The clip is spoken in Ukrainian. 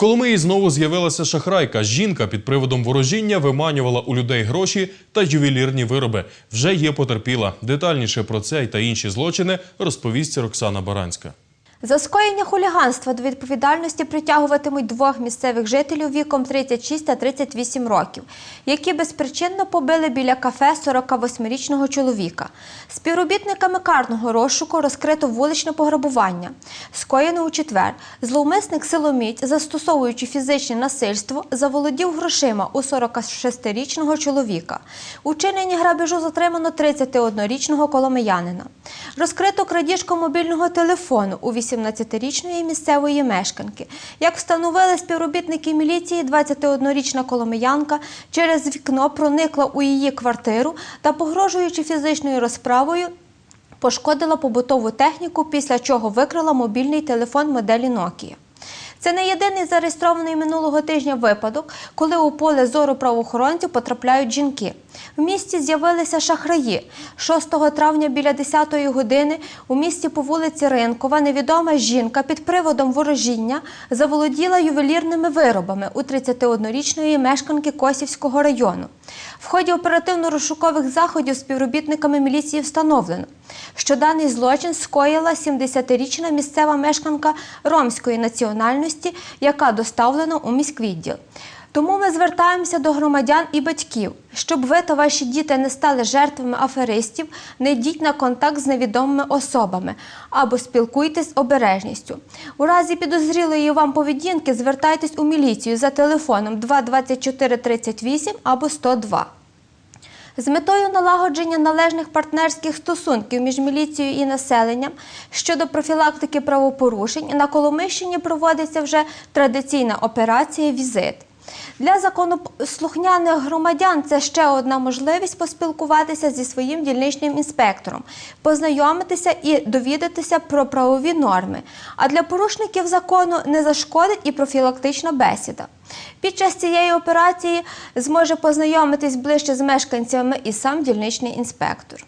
Коломиї знову з'явилася шахрайка. Жінка під приводом ворожіння виманювала у людей гроші та ювелірні вироби. Вже є потерпіла. Детальніше про це та інші злочини розповість Роксана Баранська. За скоєння хуліганства до відповідальності притягуватимуть двох місцевих жителів віком 36 та 38 років, які безпричинно побили біля кафе 48-річного чоловіка. Співробітниками карного розшуку розкрито вуличне пограбування. Скоєно у четвер. Зловмисник силоміць, застосовуючи фізичне насильство, заволодів грошима у 46-річного чоловіка. У чиненні грабежу затримано 31-річного коломиянина. Розкрито крадіжку мобільного телефону у 18-річної місцевої мешканки. Як встановили співробітники міліції, 21-річна коломиянка через вікно проникла у її квартиру та, погрожуючи фізичною розправою, пошкодила побутову техніку, після чого викрала мобільний телефон моделі Nokia. Це не єдиний зареєстрований минулого тижня випадок, коли у поле зору правоохоронців потрапляють жінки. В місті з'явилися шахраї. 6 травня біля 10-ї години у місті по вулиці Ринкова невідома жінка під приводом ворожіння заволоділа ювелірними виробами у 31-річної мешканки Косівського району. В ході оперативно-розшукових заходів співробітниками міліції встановлено, що даний злочин скоїла 70-річна місцева мешканка ромської національності, яка доставлена у міськвідділ. Тому ми звертаємося до громадян і батьків, щоб ви та ваші діти не стали жертвами аферистів, не йдіть на контакт з невідомими особами або спілкуйтесь з обережністю. У разі підозрілої вам поведінки звертайтесь у міліцію за телефоном 224 38 або 102. З метою налагодження належних партнерських стосунків між міліцією і населенням щодо профілактики правопорушень на Коломищині проводиться вже традиційна операція Візит. Для законослухняних громадян це ще одна можливість поспілкуватися зі своїм дільничним інспектором, познайомитися і довідатися про правові норми. А для порушників закону не зашкодить і профілактична бесіда. Під час цієї операції зможе познайомитись ближче з мешканцями і сам дільничний інспектор.